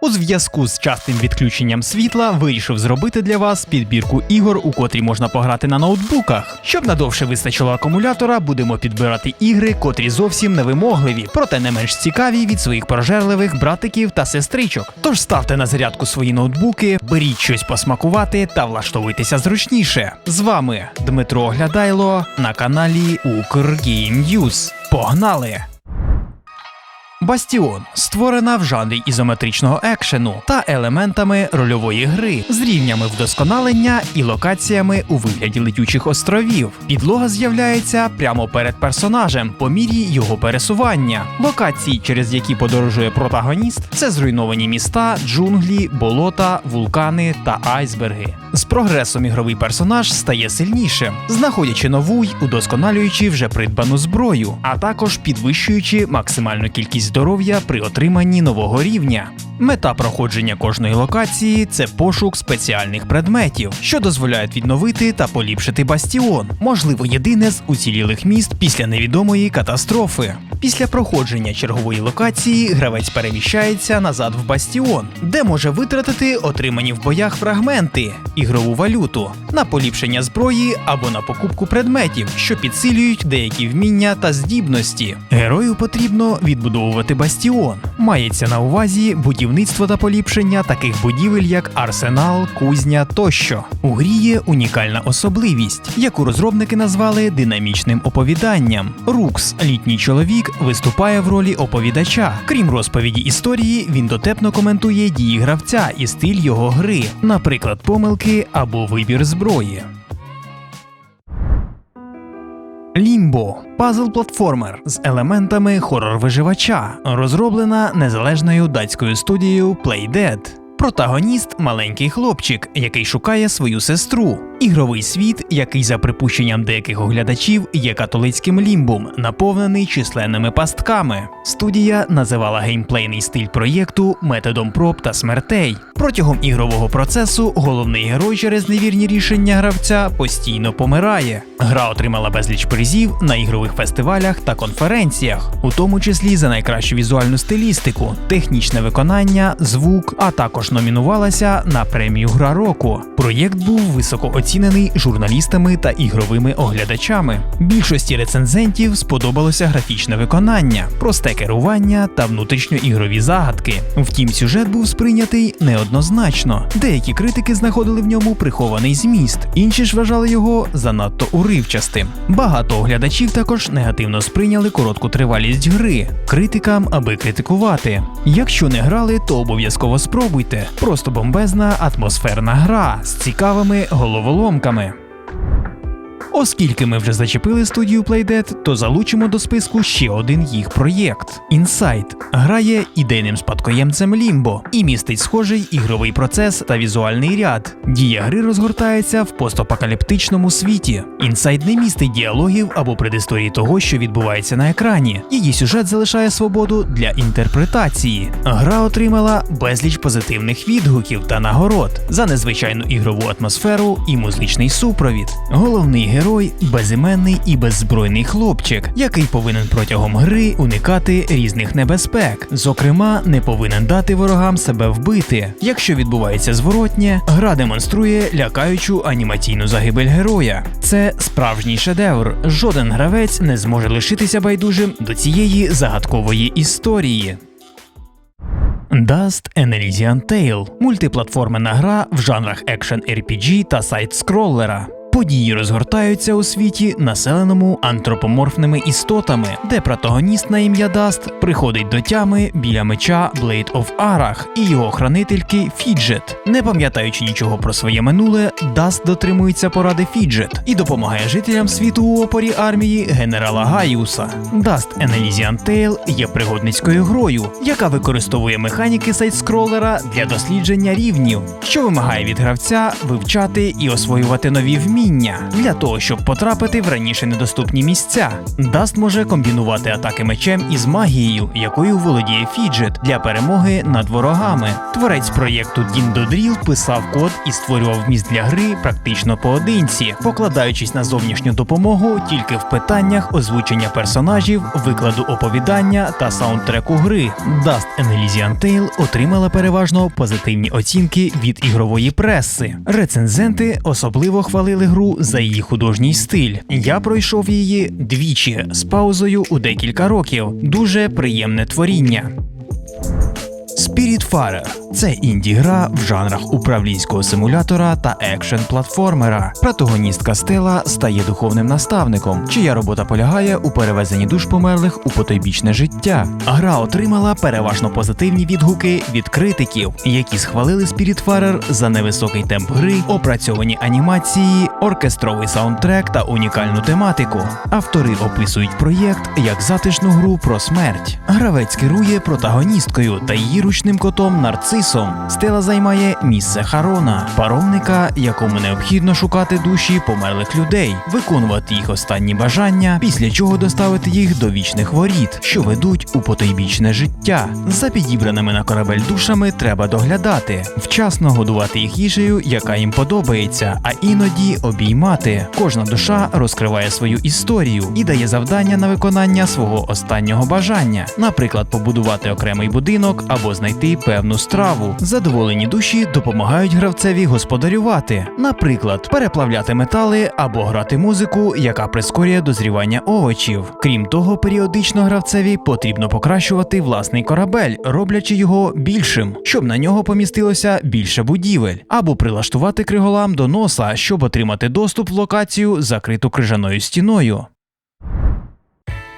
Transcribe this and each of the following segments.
У зв'язку з частим відключенням світла вирішив зробити для вас підбірку ігор, у котрі можна пограти на ноутбуках. Щоб надовше вистачило акумулятора, будемо підбирати ігри, котрі зовсім невимогливі, проте не менш цікаві від своїх прожерливих братиків та сестричок. Тож ставте на зарядку свої ноутбуки, беріть щось посмакувати та влаштовуйтеся зручніше. З вами Дмитро Оглядайло на каналі Укргеймньюз. Погнали! Бастіон створена в жанрі ізометричного екшену та елементами рольової гри з рівнями вдосконалення і локаціями у вигляді летючих островів. Підлога з'являється прямо перед персонажем по мірі його пересування. Локації, через які подорожує протагоніст, це зруйновані міста, джунглі, болота, вулкани та айсберги. З прогресом ігровий персонаж стає сильнішим, знаходячи нову й удосконалюючи вже придбану зброю, а також підвищуючи максимальну кількість здоров'я при отриманні нового рівня. Мета проходження кожної локації це пошук спеціальних предметів, що дозволяють відновити та поліпшити бастіон, можливо, єдине з уцілілих міст після невідомої катастрофи. Після проходження чергової локації гравець переміщається назад в бастіон, де може витратити отримані в боях фрагменти, ігрову валюту, на поліпшення зброї або на покупку предметів, що підсилюють деякі вміння та здібності. Герою потрібно відбудовувати бастіон. Мається на увазі будівництво та поліпшення таких будівель, як арсенал, кузня тощо. У грі є унікальна особливість, яку розробники назвали динамічним оповіданням. Рукс, літній чоловік, виступає в ролі оповідача. Крім розповіді історії, він дотепно коментує дії гравця і стиль його гри, наприклад, помилки або вибір зброї. Лімбо пазл-платформер з елементами хорор-виживача, розроблена незалежною датською студією Playdead. Протагоніст маленький хлопчик, який шукає свою сестру. Ігровий світ, який за припущенням деяких оглядачів є католицьким лімбом, наповнений численними пастками. Студія називала геймплейний стиль проєкту методом проб та смертей. Протягом ігрового процесу головний герой через невірні рішення гравця постійно помирає. Гра отримала безліч призів на ігрових фестивалях та конференціях, у тому числі за найкращу візуальну стилістику, технічне виконання, звук, а також номінувалася на премію Гра року. Проєкт був високо оцінений журналістами та ігровими оглядачами. Більшості рецензентів сподобалося графічне виконання, просте керування та внутрішньоігрові загадки. Втім, сюжет був сприйнятий неоднозначно. Деякі критики знаходили в ньому прихований зміст, інші ж вважали його занадто уривчастим. Багато оглядачів також негативно сприйняли коротку тривалість гри, критикам, аби критикувати. Якщо не грали, то обов'язково спробуйте. Просто бомбезна атмосферна гра з цікавими головоломками. Оскільки ми вже зачепили студію Playdead, то залучимо до списку ще один їх проєкт. Insight грає ідейним спадкоємцем Limbo і містить схожий ігровий процес та візуальний ряд. Дія гри розгортається в постапокаліптичному світі. Insight не містить діалогів або предісторії того, що відбувається на екрані. Її сюжет залишає свободу для інтерпретації. Гра отримала безліч позитивних відгуків та нагород за незвичайну ігрову атмосферу і музичний супровід. Головний герой безіменний і беззбройний хлопчик, який повинен протягом гри уникати різних небезпек. Зокрема, не повинен дати ворогам себе вбити. Якщо відбувається зворотнє, гра демонструє лякаючу анімаційну загибель героя. Це справжній шедевр. Жоден гравець не зможе лишитися байдужим до цієї загадкової історії. Dust An Elysian Tale – мультиплатформена гра в жанрах екшен RPG та сайт-скроллера. Події розгортаються у світі, населеному антропоморфними істотами, де протагоніст на ім'я Даст приходить до тями біля меча Blade of Arach і його хранительки Фіджет. Не пам'ятаючи нічого про своє минуле, Даст дотримується поради Фіджет і допомагає жителям світу у опорі армії генерала. Dust An Elysian Tale є пригодницькою грою, яка використовує механіки сайт-скролера для дослідження рівнів, що вимагає від гравця вивчати і освоювати нові вміння. Творіння для того, щоб потрапити в раніше недоступні місця. Даст може комбінувати атаки мечем із магією, якою володіє Фіджет для перемоги над ворогами. Творець проєкту Діндодріл писав код і створював міст для гри практично поодинці, покладаючись на зовнішню допомогу тільки в питаннях озвучення персонажів, викладу оповідання та саундтреку гри. Dust Elysian Tale отримала переважно позитивні оцінки від ігрової преси. Рецензенти особливо хвалили гру за її художній стиль. Я пройшов її двічі з паузою у декілька років. Дуже приємне творіння. Spiritfarer – це інді-гра в жанрах управлінського симулятора та екшен платформера. Протагоністка Стела стає духовним наставником, чия робота полягає у перевезенні душ померлих у потойбічне життя. Гра отримала переважно позитивні відгуки від критиків, які схвалили Spiritfarer за невисокий темп гри, опрацьовані анімації, оркестровий саундтрек та унікальну тематику. Автори описують проєкт як затишну гру про смерть. Гравець керує протагоністкою та її ручним котом Нарцисом. Стела займає місце Харона, паромника, якому необхідно шукати душі померлих людей, виконувати їх останні бажання, після чого доставити їх до вічних воріт, що ведуть у потойбічне життя. За підібраними на корабель душами треба доглядати, вчасно годувати їх їжею, яка їм подобається, а іноді обіймати. Кожна душа розкриває свою історію і дає завдання на виконання свого останнього бажання, наприклад, побудувати окремий будинок або знайти певну страву. Задоволені душі допомагають гравцеві господарювати, наприклад, переплавляти метали або грати музику, яка прискорює дозрівання овочів. Крім того, періодично гравцеві потрібно покращувати власний корабель, роблячи його більшим, щоб на нього помістилося більше будівель, або прилаштувати криголам до носа, щоб отримати доступ в локацію, закриту крижаною стіною.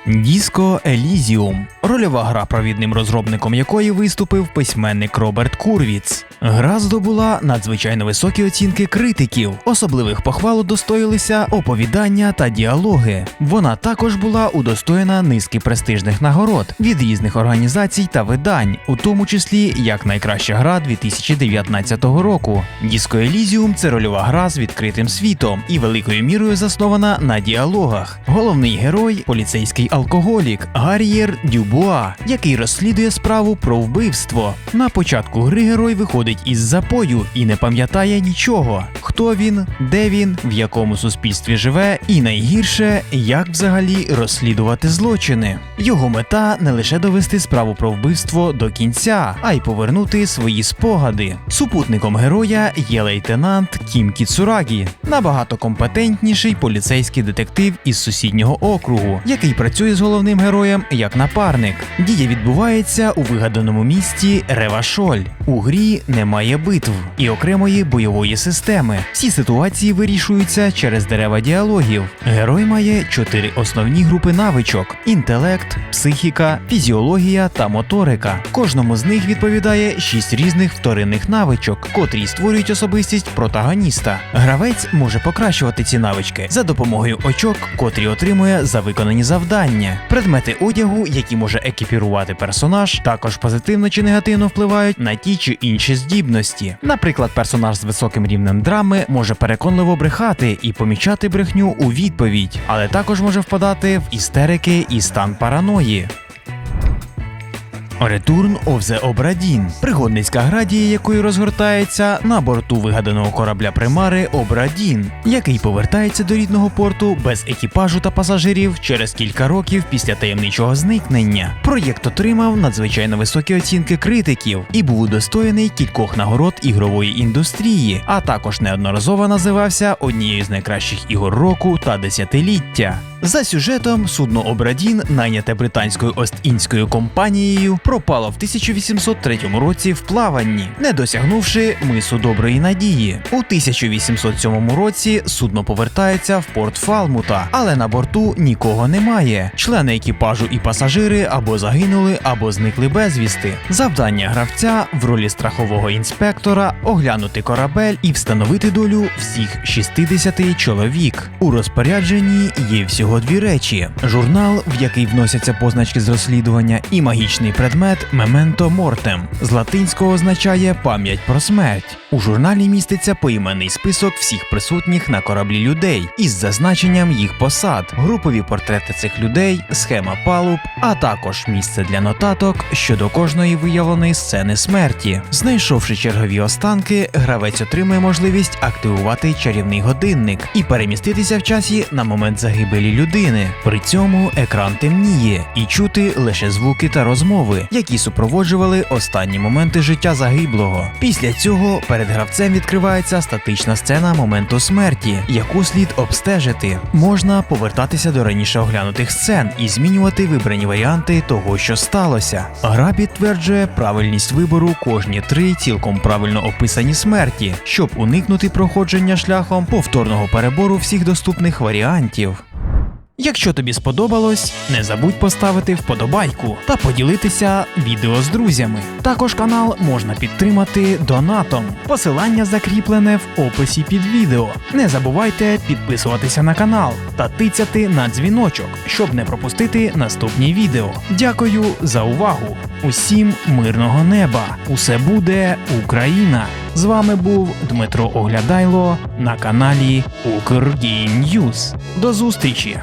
Діско Елізіум рольова гра, провідним розробником якої виступив письменник Роберт Курвіц. Гра здобула надзвичайно високі оцінки критиків. Особливих похвал удостоїлися оповідання та діалоги. Вона також була удостоєна низки престижних нагород від різних організацій та видань, у тому числі як найкраща гра 2019 року. Діско Елізіум це рольова гра з відкритим світом і великою мірою заснована на діалогах. Головний герой поліцейський алкоголік Гар'єр Дюбуа, який розслідує справу про вбивство. На початку гри герой виходить із запою і не пам'ятає нічого: хто він, де він, в якому суспільстві живе, і найгірше, як взагалі розслідувати злочини. Його мета не лише довести справу про вбивство до кінця, а й повернути свої спогади. Супутником героя є лейтенант Кім Кіцурагі, набагато компетентніший поліцейський детектив із сусіднього округу, який працює з головним героєм як напарник. Дія відбувається у вигаданому місті Ревашоль. У грі немає битв і окремої бойової системи. Всі ситуації вирішуються через дерева діалогів. Герой має чотири основні групи навичок: інтелект, психіка, фізіологія та моторика. Кожному з них відповідає шість різних вторинних навичок, котрі створюють особистість протагоніста. Гравець може покращувати ці навички за допомогою очок, котрі отримує за виконані завдання. Предмети одягу, які може екіпірувати персонаж, також позитивно чи негативно впливають на ті чи інші здібності. Наприклад, персонаж з високим рівнем драми може переконливо брехати і помічати брехню у відповідь, але також може впадати в істерики і стан параної. Return of the Obradin – пригодницька градія, якою розгортається на борту вигаданого корабля примари Обрадін, який повертається до рідного порту без екіпажу та пасажирів через кілька років після таємничого зникнення. Проєкт отримав надзвичайно високі оцінки критиків і був удостоєний кількох нагород ігрової індустрії, а також неодноразово називався однією з найкращих ігор року та десятиліття. За сюжетом судно Обрадін, найняте британською Ост-Індською компанією, пропало в 1803 році в плаванні, не досягнувши мису доброї надії. У 1807 році судно повертається в порт Фалмута, але на борту нікого немає. Члени екіпажу і пасажири або загинули, або зникли безвісти. Завдання гравця в ролі страхового інспектора оглянути корабель і встановити долю всіх 60 чоловік. У розпорядженні є всього його дві речі: журнал, в який вносяться позначки з розслідування, і магічний предмет Мементо Мортем з латинського означає пам'ять про смерть. У журналі міститься поіменний список всіх присутніх на кораблі людей із зазначенням їх посад, групові портрети цих людей, схема палуб, а також місце для нотаток щодо кожної виявленої сцени смерті. Знайшовши чергові останки, гравець отримує можливість активувати чарівний годинник і переміститися в часі на момент загибелі людини. При цьому екран темніє і чути лише звуки та розмови, які супроводжували останні моменти життя загиблого. Після цього перед гравцем відкривається статична сцена моменту смерті, яку слід обстежити. Можна повертатися до раніше оглянутих сцен і змінювати вибрані варіанти того, що сталося. Гра підтверджує правильність вибору кожні три цілком правильно описані смерті, щоб уникнути проходження шляхом повторного перебору всіх доступних варіантів. Якщо тобі сподобалось, не забудь поставити вподобайку та поділитися відео з друзями. Також канал можна підтримати донатом. Посилання закріплене в описі під відео. Не забувайте підписуватися на канал та тицяти на дзвіночок, щоб не пропустити наступні відео. Дякую за увагу! Усім мирного неба! Усе буде Україна! З вами був Дмитро Оглядайло на каналі Укргеймньюз. До зустрічі!